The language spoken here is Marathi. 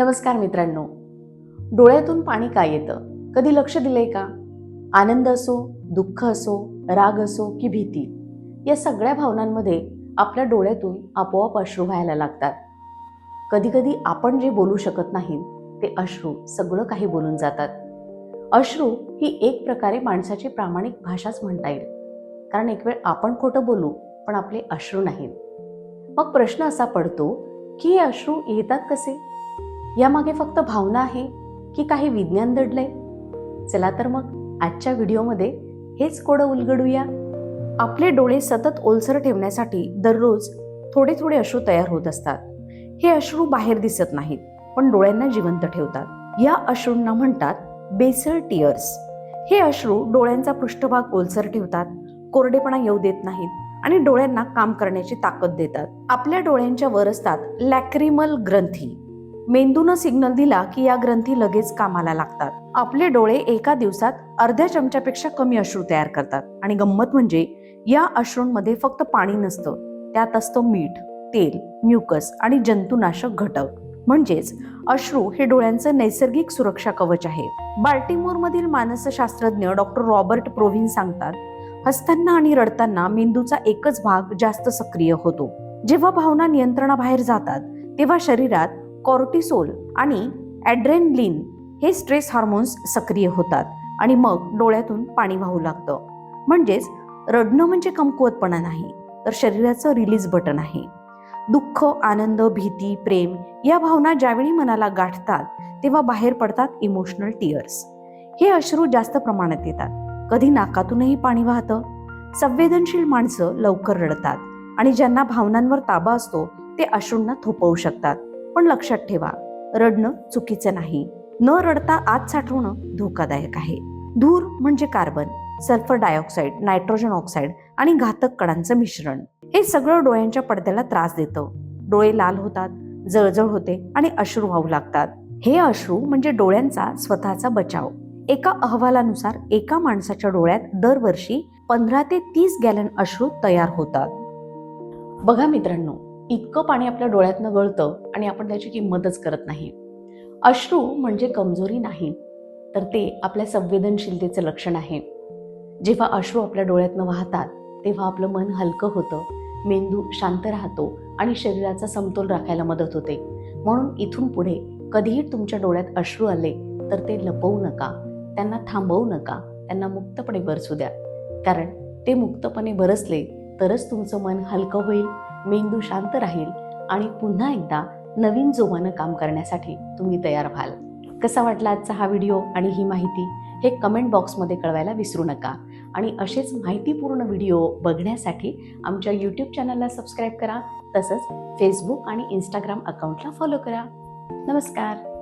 नमस्कार मित्रांनो. डोळ्यातून पाणी काय येतं? कधी लक्ष दिलंय का? आनंद असो दुःख असो राग असो की भीती या सगळ्या भावनांमध्ये आपल्या डोळ्यातून आपोआप अश्रू व्हायला लागतात. कधीकधी आपण जे बोलू शकत नाही ते अश्रू सगळं काही बोलून जातात. अश्रू ही एक प्रकारे माणसाची प्रामाणिक भाषाच म्हणता येईल. कारण एक वेळ आपण खोटं बोलू पण आपले अश्रू नाहीत. मग प्रश्न असा पडतो की हे अश्रू येतात कसे? यामागे फक्त भावना आहे की काही विज्ञान दडलंय? चला तर मग आजच्या व्हिडिओमध्ये हेच कोडं उलगडूया. आपले डोळे सतत ओलसर ठेवण्यासाठी दररोज थोडे थोडे अश्रू तयार होत असतात. हे अश्रू बाहेर दिसत नाहीत पण डोळ्यांना जिवंत ठेवतात. या अश्रूंना म्हणतात बेसर टिअर्स हे अश्रू डोळ्यांचा पृष्ठभाग ओलसर ठेवतात कोरडेपणा येऊ देत नाहीत आणि डोळ्यांना काम करण्याची ताकद देतात. आपल्या डोळ्यांच्या वर असतात लॅक्रिमल ग्रंथी. मेंदूनं सिग्नल दिला की या ग्रंथी लगेच कामाला लागतात. आपले डोळे एका दिवसात अर्ध्या चमच्यापेक्षा कमी अश्रू तयार करतात. आणि गंमत म्हणजे या अश्रूंमध्ये फक्त पाणी नसतं त्यात असतं मीठ तेल म्युकस आणि जंतुनाशक घटक. म्हणजेच अश्रू हे डोळ्यांचं नैसर्गिक सुरक्षा कवच आहे. बाल्टिमोरमधील मानसशास्त्रज्ञ डॉक्टर रॉबर्ट प्रोव्हिन सांगतात हसताना आणि रडताना मेंदूचा एकच भाग जास्त सक्रिय होतो. जेव्हा भावना नियंत्रणाबाहेर जातात तेव्हा शरीरात कॉर्टिसोल आणि ॲड्रेनलिन हे स्ट्रेस हार्मोन्स सक्रिय होतात आणि मग डोळ्यातून पाणी वाहू लागतं. म्हणजेच रडणं म्हणजे कमकुवतपणा नाही तर शरीराचं रिलीज बटन आहे. दुःख आनंद भीती प्रेम या भावना ज्यावेळी मनाला गाठतात तेव्हा बाहेर पडतात इमोशनल टिअर्स हे अश्रू जास्त प्रमाणात येतात. कधी नाकातूनही पाणी वाहतं. संवेदनशील माणसं लवकर रडतात आणि ज्यांना भावनांवर ताबा असतो ते अश्रूंना थोपवू शकतात. पण लक्षात ठेवा रडणं चुकीचं नाही. न रडता आत साठवणं धोकादायक आहे. धूर म्हणजे carbon sulphur dioxide nitrogen oxide आणि घातक कणांचं मिश्रण. हे सगळं डोळ्यांच्या पडद्याला त्रास देतं. डोळे लाल होतात जळजळ होते आणि अश्रू वाहू लागतात. हे अश्रू म्हणजे डोळ्यांचा स्वतःचा बचाव. एका अहवालानुसार एका माणसाच्या डोळ्यात दरवर्षी पंधरा ते तीस गॅलन अश्रू तयार होतात. बघा मित्रांनो इतकं पाणी आपल्या डोळ्यातनं गळतं आणि आपण त्याची किंमतच करत नाही. अश्रू म्हणजे कमजोरी नाही तर ते आपल्या संवेदनशीलतेचं लक्षण आहे. जेव्हा अश्रू आपल्या डोळ्यातनं वाहतात तेव्हा आपलं मन हलकं होतं मेंदू शांत राहतो आणि शरीराचा समतोल राखायला मदत होते. म्हणून इथून पुढे कधीही तुमच्या डोळ्यात अश्रू आले तर ते लपवू नका त्यांना थांबवू नका त्यांना मुक्तपणे बरसू द्या. कारण ते मुक्तपणे बरसले तरच तुमचं मन हलकं होईल. मेंदू शांत राहील आणि पुन्हा एकदा नवीन जोमानं काम करण्यासाठी तुम्ही तयार व्हाल. कसा वाटला आजचा हा व्हिडिओ आणि ही माहिती? हे कमेंट बॉक्समध्ये कळवायला विसरू नका. आणि असेच माहितीपूर्ण व्हिडिओ बघण्यासाठी आमच्या यूट्यूब चॅनलला सबस्क्राईब करा. तसंच फेसबुक आणि इंस्टाग्राम अकाउंटला फॉलो करा. नमस्कार.